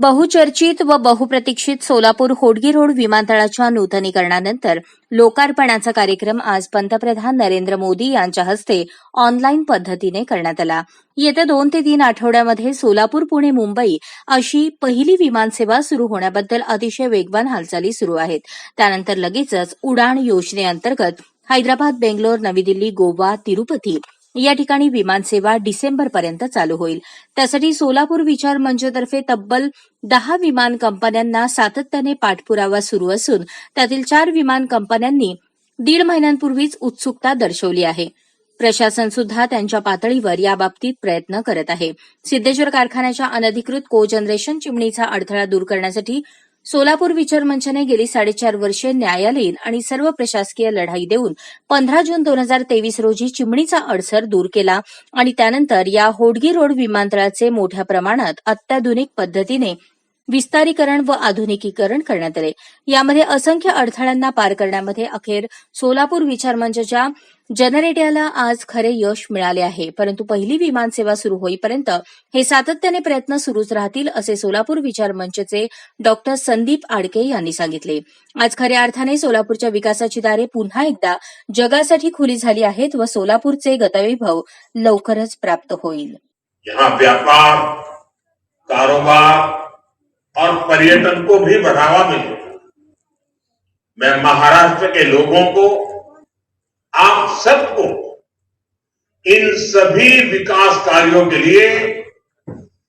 बहुचर्चित व बहुप्रतीक्षित सोलापूर होडगी रोड विमानतळाच्या नूतनीकरणानंतर लोकार्पणाचा कार्यक्रम आज पंतप्रधान नरेंद्र मोदी यांच्या हस्ते ऑनलाईन पद्धतीने करण्यात आला. येत्या दोन ते तीन आठवड्यामध्ये सोलापूर पुणे मुंबई अशी पहिली विमानसेवा सुरू होण्याबद्दल अतिशय वेगवान हालचाली सुरू आहेत. त्यानंतर लगेचच उडाण योजनेअंतर्गत हैदराबाद बेंगलोर नवी दिल्ली गोवा तिरुपती या ठिकाणी विमानसेवा डिसेंबरपर्यंत चालू होईल. त्यासाठी सोलापूर विचार मंचतर्फे तब्बल दहा विमान कंपन्यांना सातत्याने पाठपुरावा सुरू असून त्यातील चार विमान कंपन्यांनी दीड महिन्यांपूर्वीच उत्सुकता दर्शवली आहे. प्रशासन सुद्धा त्यांच्या पातळीवर याबाबतीत प्रयत्न करत आहे. सिद्धेश्वर कारखान्याच्या अनधिकृत को जनरेशन चिमणीचा अडथळा दूर करण्यासाठी सोलापूर विचार मंचाने गेली साडेचार वर्षे न्यायालयीन आणि सर्व प्रशासकीय लढाई देऊन पंधरा जून दोन हजार तेवीस रोजी चिमणीचा अडसर दूर केला आणि त्यानंतर या होडगी रोड विमानतळाचे मोठ्या प्रमाणात अत्याधुनिक पद्धतीने विस्तारीकरण व आधुनिकीकरण करण्यात आले. यामध्ये असंख्य अडथळ्यांना पार करण्यामध्ये अखेर सोलापूर विचार मंचच्या जनरेटियाला आज खरे यश मिळाले आहे. परंतु पहिली विमानसेवा सुरू होईपर्यंत हे सातत्याने प्रयत्न सुरूच राहतील असे सोलापूर विचार मंचचे डॉक्टर संदीप आडके यांनी सांगितले. आज खऱ्या अर्थाने सोलापूरच्या विकासाची दारे पुन्हा एकदा जगासाठी खुली झाली आहेत व सोलापूरचे गतवैभव लवकरच प्राप्त होईल. व्यापार कारोबार और पर्यटन को भी बढ़ावा मिले। मैं महाराष्ट्र के लोगों को, आप सबको, इन सभी विकास कार्यों के लिए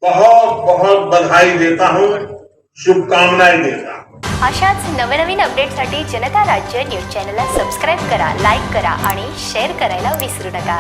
बहुत बहुत बधाई देता हूँ, शुभकामनाएँ देता हूँ। अशाच नवनवीन अपडेटसाठी जनता राज्य न्यूज़ चॅनलला सबस्क्राईब करा, लाईक करा आणि शेअर करायला विसरू नका.